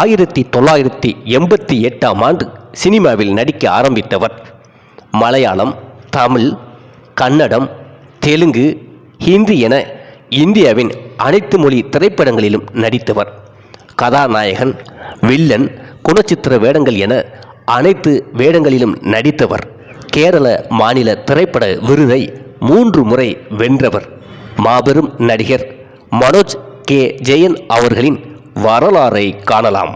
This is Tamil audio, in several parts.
ஆயிரத்தி தொள்ளாயிரத்தி எண்பத்தி எட்டாம் ஆண்டு சினிமாவில் நடிக்க ஆரம்பித்தவர். மலையாளம் தமிழ் கன்னடம் தெலுங்கு ஹிந்தி என இந்தியாவின் அனைத்து மொழி திரைப்படங்களிலும் நடித்தவர். கதாநாயகன் வில்லன் குணச்சித்திர வேடங்கள் என அனைத்து வேடங்களிலும் நடித்தவர். கேரள மாநில திரைப்பட விருதை மூன்று முறை வென்றவர். மாபெரும் நடிகர் மனோஜ் கே. ஜெயன் அவர்களின் வரலாறை காணலாம்.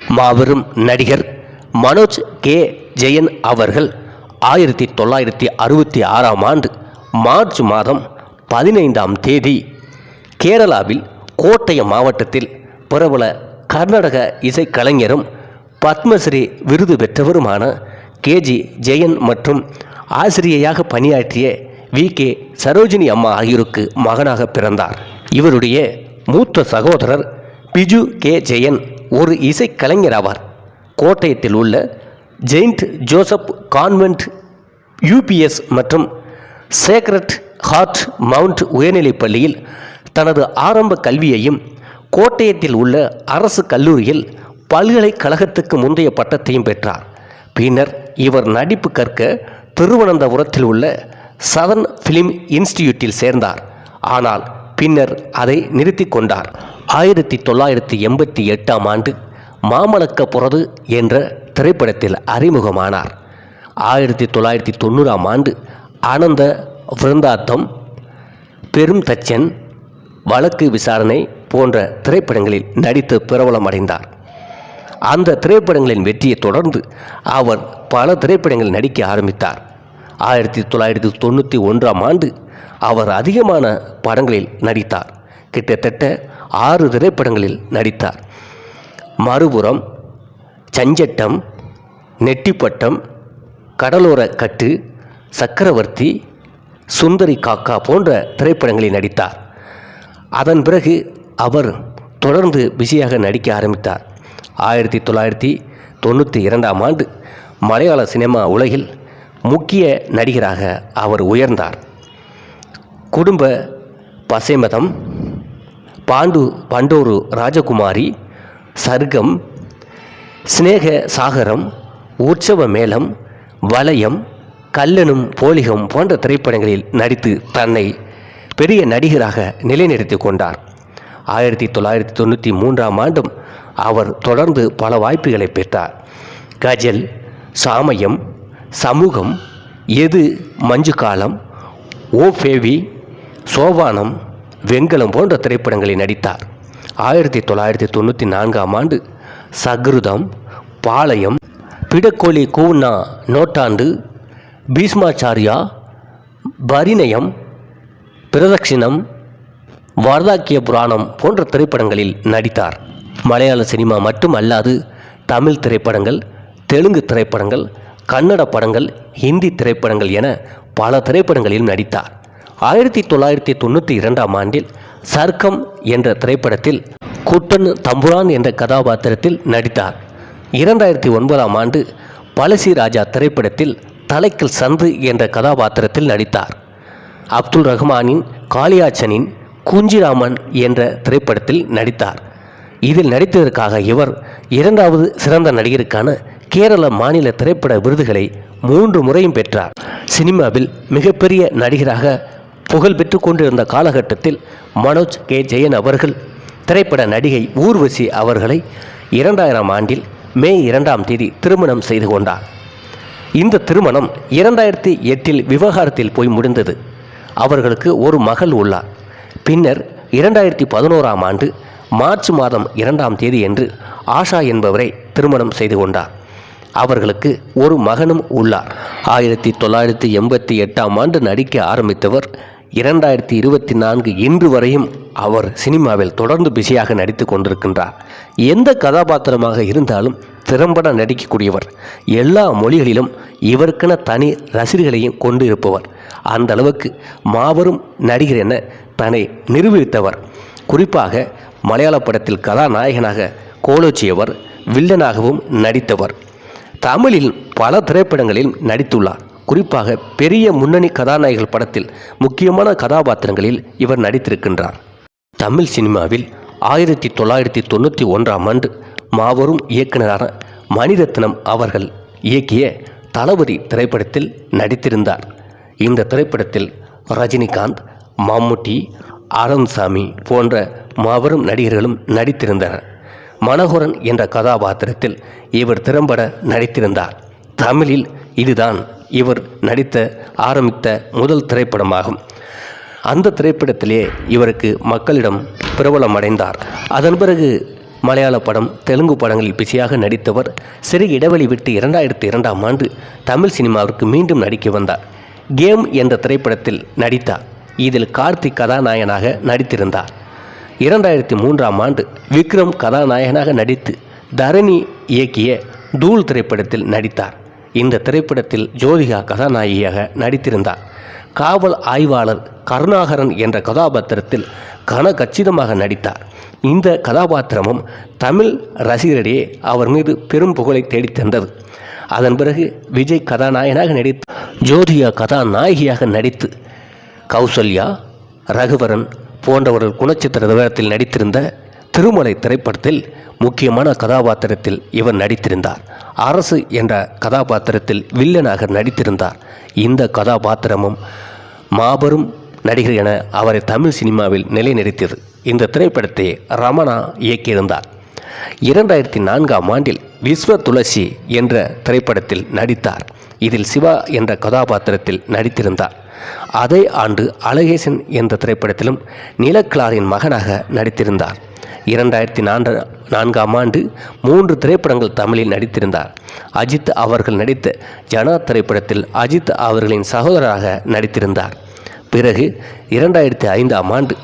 மாபெரும் நடிகர் மனோஜ் கே. ஜெயன் அவர்கள் ஆயிரத்தி தொள்ளாயிரத்தி அறுபத்தி ஆறாம் ஆண்டு மார்ச் மாதம் பதினைந்தாம் தேதி கேரளாவில் கோட்டயம் மாவட்டத்தில் பிரபல கர்நாடக இசைக்கலைஞரும் பத்மஸ்ரீ விருது பெற்றவருமான கேஜி ஜெயன் மற்றும் ஆசிரியையாக பணியாற்றிய வி. கே. சரோஜினி அம்மா ஆகியோருக்கு மகனாக பிறந்தார். இவருடைய மூத்த சகோதரர் பிஜு கே. ஜெயன் ஒரு இசைக்கலைஞர் ஆவார். கோட்டயத்தில் உள்ள ஜெயிண்ட் ஜோசப் கான்வென்ட் யூபிஎஸ் மற்றும் சேக்ரட் ஹார்ட் மவுண்ட் உயர்நிலைப் பள்ளியில் தனது ஆரம்ப கல்வியையும் கோட்டயத்தில் உள்ள அரசு கல்லூரியில் பல்கலைக்கழகத்துக்கு முந்தைய பட்டத்தையும் பெற்றார். பின்னர் இவர் நடிப்பு கற்க திருவனந்தபுரத்தில் உள்ள சதர்ன் ஃபிலிம் இன்ஸ்டிடியூட்டில் சேர்ந்தார். ஆனால் பின்னர் அதை நிறுத்தி கொண்டார். ஆயிரத்தி தொள்ளாயிரத்தி எண்பத்தி எட்டாம் ஆண்டு மாமலக்கப்புறது என்ற திரைப்படத்தில் அறிமுகமானார். ஆயிரத்தி தொள்ளாயிரத்தி தொண்ணூறாம் ஆண்டு ஆனந்த விருந்தாத்தம் பெரும் தச்சன் வழக்கு விசாரணை போன்ற திரைப்படங்களில் நடித்து பிரபலம் அடைந்தார் அந்த திரைப்படங்களின் வெற்றியை தொடர்ந்து அவர் பல திரைப்படங்களில் நடிக்க ஆரம்பித்தார். ஆயிரத்தி தொள்ளாயிரத்தி தொண்ணூற்றி ஒன்றாம் ஆண்டு அவர் அதிகமான படங்களில் நடித்தார். கிட்டத்தட்ட ஆறு திரைப்படங்களில் நடித்தார். மறுபுறம் சஞ்சட்டம் நெட்டிப்பட்டம் கடலோர கட்டு சக்கரவர்த்தி சுந்தரி காக்கா போன்ற திரைப்படங்களில் நடித்தார். அதன் பிறகு அவர் தொடர்ந்து பிஸியாக நடிக்க ஆரம்பித்தார். ஆயிரத்தி தொள்ளாயிரத்தி தொண்ணூற்றி இரண்டாம் ஆண்டு மலையாள சினிமா உலகில் முக்கிய நடிகராக அவர் உயர்ந்தார். குடும்ப பசைமதம் பாண்டு பண்டோரு ராஜகுமாரி சர்க்கம் சிநேக சாகரம் உற்சவ மேளம் வலயம் கல்லனும் போலிகம் போன்ற திரைப்படங்களில் நடித்து தன்னை பெரிய நடிகராக நிலைநிறுத்தி கொண்டார். ஆயிரத்தி தொள்ளாயிரத்தி தொண்ணூற்றி மூன்றாம் ஆண்டும் அவர் தொடர்ந்து பல வாய்ப்புகளை பெற்றார். கஜல் சாமயம் சமூகம் எது மஞ்சு காலம் ஓ ஃபேவி சோபானம் வெங்கலம் போன்ற திரைப்படங்களில் நடித்தார். ஆயிரத்தி தொள்ளாயிரத்தி தொண்ணூற்றி நான்காம் ஆண்டு சக்ருதம் பாளையம் பிடக்கோழி கூண்ணா நோட்டாண்டு பீஷ்மாச்சாரியா பரிணயம் பிரதட்சிணம் வார்தாக்கிய புராணம் போன்ற திரைப்படங்களில் நடித்தார். மலையாள சினிமா மட்டும் அல்லாது தமிழ் திரைப்படங்கள் தெலுங்கு திரைப்படங்கள் கன்னட படங்கள் ஹிந்தி திரைப்படங்கள் என பல திரைப்படங்களில் நடித்தார். ஆயிரத்தி தொள்ளாயிரத்தி தொண்ணூற்றி இரண்டாம் ஆண்டில் சர்க்கம் என்ற திரைப்படத்தில் குட்டன் தம்புரான் என்ற கதாபாத்திரத்தில் நடித்தார். இரண்டாயிரத்தி ஒன்பதாம் ஆண்டு பழசி ராஜா திரைப்படத்தில் தலைக்கல் சந்து என்ற கதாபாத்திரத்தில் நடித்தார். அப்துல் ரஹ்மானின் காளியாச்சனின் குஞ்சிராமன் என்ற திரைப்படத்தில் நடித்தார். இதில் நடித்ததற்காக இவர் இரண்டாவது சிறந்த நடிகருக்கான கேரள மாநில திரைப்பட விருதுகளை மூன்று முறையும் பெற்றார். சினிமாவில் மிகப்பெரிய நடிகராக புகழ் பெற்று கொண்டிருந்த காலகட்டத்தில் மனோஜ் கே. ஜெயன் அவர்கள் திரைப்பட நடிகை ஊர்வசி அவர்களை இரண்டாயிரம் ஆண்டில் மே இரண்டாம் தேதி திருமணம் செய்து கொண்டார். இந்த திருமணம் இரண்டாயிரத்தி எட்டில் விவகாரத்தில் போய் முடிந்தது. அவர்களுக்கு ஒரு மகள் உள்ளார். பின்னர் இரண்டாயிரத்தி பதினோராம் ஆண்டு மார்ச் மாதம் இரண்டாம் தேதி என்று ஆஷா என்பவரை திருமணம் செய்து கொண்டார். அவர்களுக்கு ஒரு மகனும் உள்ளார். ஆயிரத்தி தொள்ளாயிரத்தி எண்பத்தி எட்டாம் ஆண்டு நடிக்க ஆரம்பித்தவர். இரண்டாயிரத்தி இருபத்தி நான்கு இன்று வரையும் அவர் சினிமாவில் தொடர்ந்து பிஸியாக நடித்து கொண்டிருக்கின்றார். எந்த கதாபாத்திரமாக இருந்தாலும் திறம்பட நடிக்கக்கூடியவர். எல்லா மொழிகளிலும் இவருக்கென தனி ரசிகர்களையும் கொண்டு இருப்பவர். அந்த அளவுக்கு மாபெரும் நடிகர் என தன்னை நிரூபித்தவர். குறிப்பாக மலையாள படத்தில் கதாநாயகனாக கோலோச்சியவர் வில்லனாகவும் நடித்தவர். தமிழில் பல திரைப்படங்களில் நடித்துள்ளார். குறிப்பாக பெரிய முன்னணி கதாநாயகர்கள் படத்தில் முக்கியமான கதாபாத்திரங்களில் இவர் நடித்திருக்கின்றார். தமிழ் சினிமாவில் ஆயிரத்தி தொள்ளாயிரத்தி தொண்ணூற்றி ஒன்றாம் ஆண்டு மாபெரும் இயக்குநரான மணிரத்னம் அவர்கள் இயக்கிய தளபதி திரைப்படத்தில் நடித்திருந்தார். இந்த திரைப்படத்தில் ரஜினிகாந்த் மம்முட்டி ஆனந்த்சாமி போன்ற மாபெரும் நடிகர்களும் நடித்திருந்தனர். மனோகரன் என்ற கதாபாத்திரத்தில் இவர் திறம்பட நடித்திருந்தார். தமிழில் இதுதான் இவர் நடித்த ஆரம்பித்த முதல் திரைப்படமாகும். அந்த திரைப்படத்திலே இவருக்கு மக்களிடம் பிரபலம் அடைந்தார் அதன் பிறகு மலையாள படம் தெலுங்கு படங்களில் பிஸியாக நடித்தவர் சிறு இடைவெளி விட்டு இரண்டாயிரத்தி இரண்டாம் ஆண்டு தமிழ் சினிமாவிற்கு மீண்டும் நடிக்க வந்தார். கேம் என்ற திரைப்படத்தில் நடித்தார். இதில் கார்த்திக் கதாநாயகனாக நடித்திருந்தார். இரண்டாயிரத்தி மூன்றாம் ஆண்டு விக்ரம் கதாநாயகனாக நடித்து தரணி இயக்கிய தூள் திரைப்படத்தில் நடித்தார். இந்த திரைப்படத்தில் ஜோதிகா கதாநாயகியாக நடித்திருந்தார். காவல் ஆய்வாளர் கருணாகரன் என்ற கதாபாத்திரத்தில் கன கச்சிதமாக நடித்தார். இந்த கதாபாத்திரமும் தமிழ் ரசிகரிடையே அவர் மீது பெரும் புகழை தேடித்தந்தது. அதன் பிறகு விஜய் கதாநாயகனாக நடித்து ஜோதிகா கதாநாயகியாக நடித்து கௌசல்யா ரகுவரன் போன்றவர்கள் குணச்சித்திர விவரத்தில் நடித்திருந்த திருமலை திரைப்படத்தில் முக்கியமான கதாபாத்திரத்தில் இவர் நடித்திருந்தார். அரசு என்ற கதாபாத்திரத்தில் வில்லனாக நடித்திருந்தார். இந்த கதாபாத்திரமும் மாபெரும் நடிகர் என அவரை தமிழ் சினிமாவில் நிலைநிறுத்தியது. இந்த திரைப்படத்தை ரமணா இயக்கியிருந்தார். இரண்டாயிரத்தி நான்காம் ஆண்டில் விஸ்வ துளசி என்ற திரைப்படத்தில் நடித்தார். இதில் சிவா என்ற கதாபாத்திரத்தில் நடித்திருந்தார். அதே ஆண்டு அழகேசன் என்ற திரைப்படத்திலும் நிலக்கிளாரின் மகனாக நடித்திருந்தார். இரண்டாயிரத்தி நான்கு நான்காம் ஆண்டு மூன்று திரைப்படங்கள் தமிழில் நடித்திருந்தார். அஜித் அவர்கள் நடித்த ஜனா திரைப்படத்தில் அஜித் அவர்களின் சகோதரராக நடித்திருந்தார். பிறகு இரண்டாயிரத்தி ஐந்தாம் ஆண்டு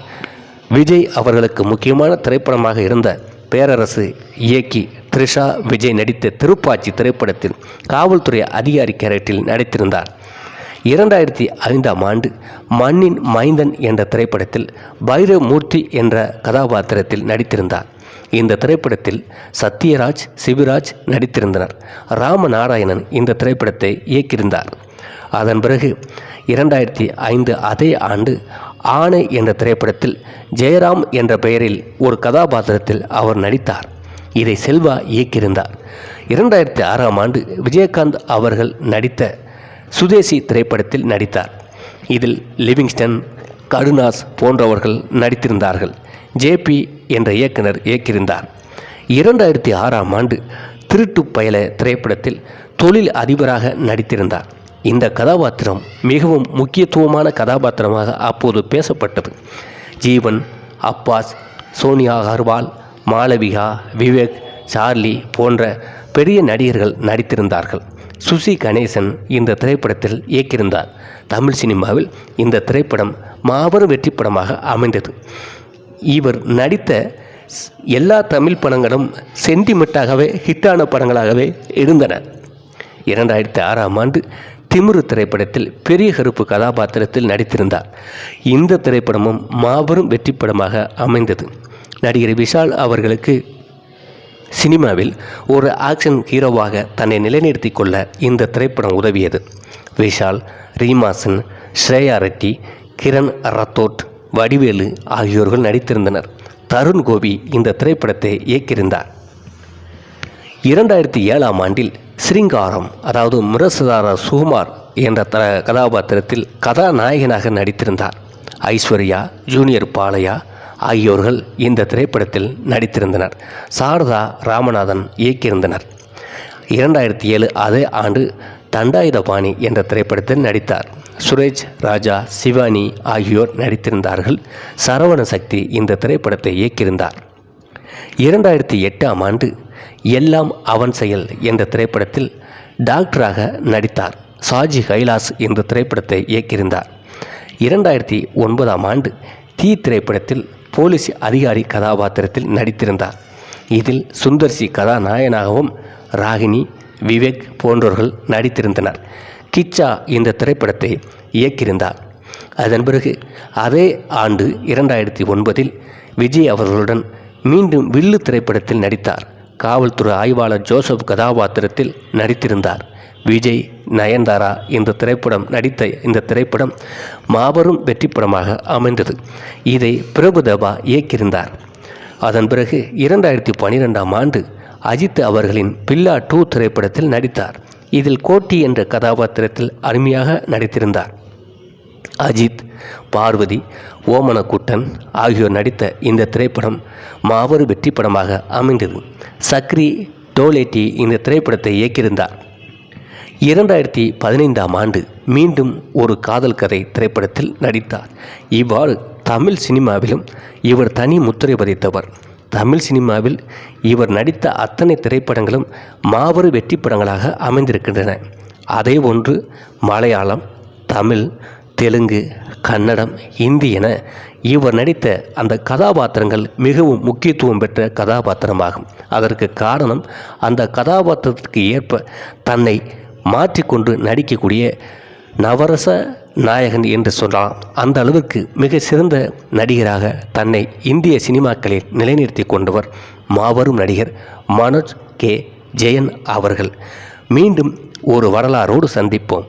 விஜய் அவர்களுக்கு முக்கியமான திரைப்படமாக இருந்த பேரரசு இயக்கி த்ரிஷா விஜய் நடித்த திருப்பாச்சி திரைப்படத்தில் காவல்துறை அதிகாரி கேரக்டரில் நடித்திருந்தார். இரண்டாயிரத்தி ஐந்தாம் ஆண்டு மண்ணின் மைந்தன் என்ற திரைப்படத்தில் பைரவமூர்த்தி என்ற கதாபாத்திரத்தில் நடித்திருந்தார். இந்த திரைப்படத்தில் சத்யராஜ் சிவராஜ் நடித்திருந்தனர். ராமநாராயணன் இந்த திரைப்படத்தை இயக்கியிருந்தார். அதன் பிறகு இரண்டாயிரத்தி ஐந்து அதே ஆண்டு ஆணை என்ற திரைப்படத்தில் ஜெயராம் என்ற பெயரில் ஒரு கதாபாத்திரத்தில் அவர் நடித்தார். இதை செல்வா இயக்கியிருந்தார். இரண்டாயிரத்தி ஆறாம் ஆண்டு விஜயகாந்த் அவர்கள் நடித்த சுதேசி திரைப்படத்தில் நடித்தார். இதில் லிவிங்ஸ்டன் கருணாஸ் போன்றவர்கள் நடித்திருந்தார்கள். ஜேபி என்ற இயக்குனர் இயக்கியிருந்தார். இரண்டாயிரத்தி ஆறாம் ஆண்டு திருட்டு பயல திரைப்படத்தில் தொழில் அதிபராக நடித்திருந்தார். இந்த கதாபாத்திரம் மிகவும் முக்கியத்துவமான கதாபாத்திரமாக அப்போது பேசப்பட்டது. ஜீவன் அப்பாஸ் சோனியா அகர்வால் மாளவிகா விவேக் சார்லி போன்ற பெரிய நடிகர்கள் நடித்திருந்தார்கள். சுசி கணேசன் இந்த திரைப்படத்தில் இயக்கியிருந்தார். தமிழ் சினிமாவில் இந்த திரைப்படம் மாபெரும் வெற்றி படமாக அமைந்தது. இவர் நடித்த எல்லா தமிழ் படங்களும் சென்டிமெண்ட்டாகவே ஹிட்டான படங்களாகவே இருந்தன. இரண்டாயிரத்தி ஆறாம் ஆண்டு திமிரு திரைப்படத்தில் பெரிய கருப்பு கதாபாத்திரத்தில் நடித்திருந்தார். இந்த திரைப்படமும் மாபெரும் வெற்றி படமாக அமைந்தது. நடிகர் விஷால் அவர்களுக்கு சினிமாவில் ஒரு ஆக்ஷன் ஹீரோவாக தன்னை நிலைநிறுத்திக் கொள்ள இந்த திரைப்படம் உதவியது. விஷால் ரீமாசன் ஸ்ரேயா ரெட்டி கிரண் ரத்தோட் வடிவேலு ஆகியோர்கள் நடித்திருந்தனர். தருண் கோபி இந்த திரைப்படத்தை இயக்கியிருந்தார். இரண்டாயிரத்தி ஏழாம் ஆண்டில் ஸ்ரீங்காரம் அதாவது முரசுதார சுகுமார் என்ற த கதாபாத்திரத்தில் கதாநாயகனாக நடித்திருந்தார். ஐஸ்வர்யா ஜூனியர் பாலையா ஆகியோர்கள் இந்த திரைப்படத்தில் நடித்திருந்தனர். சாரதா ராமநாதன் இயக்கியிருந்தனர். இரண்டாயிரத்தி ஏழு அதே ஆண்டு தண்டாயுதபாணி என்ற திரைப்படத்தில் நடித்தார். சுரேஷ் ராஜா சிவானி ஆகியோர் நடித்திருந்தார்கள். சரவண சக்தி இந்த திரைப்படத்தை இயக்கியிருந்தார். இரண்டாயிரத்தி எட்டாம் ஆண்டு எல்லாம் அவன் செயல் என்ற திரைப்படத்தில் டாக்டராக நடித்தார். சாஜி கைலாஸ் இந்த திரைப்படத்தை இயக்கியிருந்தார். இரண்டாயிரத்தி ஒன்பதாம் ஆண்டு தீ திரைப்படத்தில் போலீஸ் அதிகாரி கதாபாத்திரத்தில் நடித்திருந்தார். இதில் சுந்தர்சி கதாநாயகனாகவும் ராகினி விவேக் போன்றவர்கள் நடித்திருந்தனர். கிச்சா இந்த திரைப்படத்தை இயக்கியிருந்தார். அதன் பிறகு அதே ஆண்டு இரண்டாயிரத்தி ஒன்பதில் விஜய் அவர்களுடன் மீண்டும் வில்லு திரைப்படத்தில் நடித்தார். காவல்துறை ஆய்வாளர் ஜோசப் கதாபாத்திரத்தில் நடித்திருந்தார். விஜய் நயன்தாரா இந்த திரைப்படம் நடித்த இந்த திரைப்படம் மாபெரும் வெற்றி படமாக அமைந்தது. இதை பிரபுதேவா இயக்கியிருந்தார். அதன் பிறகு இரண்டாயிரத்தி பன்னிரெண்டாம் ஆண்டு அஜித் அவர்களின் பில்லா டூ திரைப்படத்தில் நடித்தார். இதில் கோட்டி என்ற கதாபாத்திரத்தில் அருமையாக நடித்திருந்தார். அஜித் பார்வதி ஓமனக்கூட்டன் ஆகியோர் நடித்த இந்த திரைப்படம் மாபெரும் வெற்றி படமாக அமைந்தது. சக்ரி டோலேட்டி இந்த திரைப்படத்தை இயக்கியிருந்தார். இரண்டாயிரத்தி பதினைந்தாம் ஆண்டு மீண்டும் ஒரு காதல் கதை திரைப்படத்தில் நடித்தார். இவ்வாறு தமிழ் சினிமாவிலும் இவர் தனி முத்திரை பதித்தவர். தமிழ் சினிமாவில் இவர் நடித்த அத்தனை திரைப்படங்களும் மாபெரும் வெற்றி படங்களாக அமைந்திருக்கின்றன. அதே ஒன்று மலையாளம் தமிழ் தெலுங்கு கன்னடம் இந்தி என இவர் நடித்த அந்த கதாபாத்திரங்கள் மிகவும் முக்கியத்துவம் பெற்ற கதாபாத்திரமாகும். அதற்கு காரணம் அந்த கதாபாத்திரத்துக்கு ஏற்ப தன்னை மாற்றிக்கொண்டு நடிக்கக்கூடிய நவரச நாயகன் என்று சொல்லலாம். அந்த அளவிற்கு மிக சிறந்த நடிகராக தன்னை இந்திய சினிமாக்களில் நிலைநிறுத்தி கொண்டவர் மாபெரும் நடிகர் மனோஜ் கே. ஜெயன் அவர்கள். மீண்டும் ஒரு வரலாறோடு சந்திப்போம்.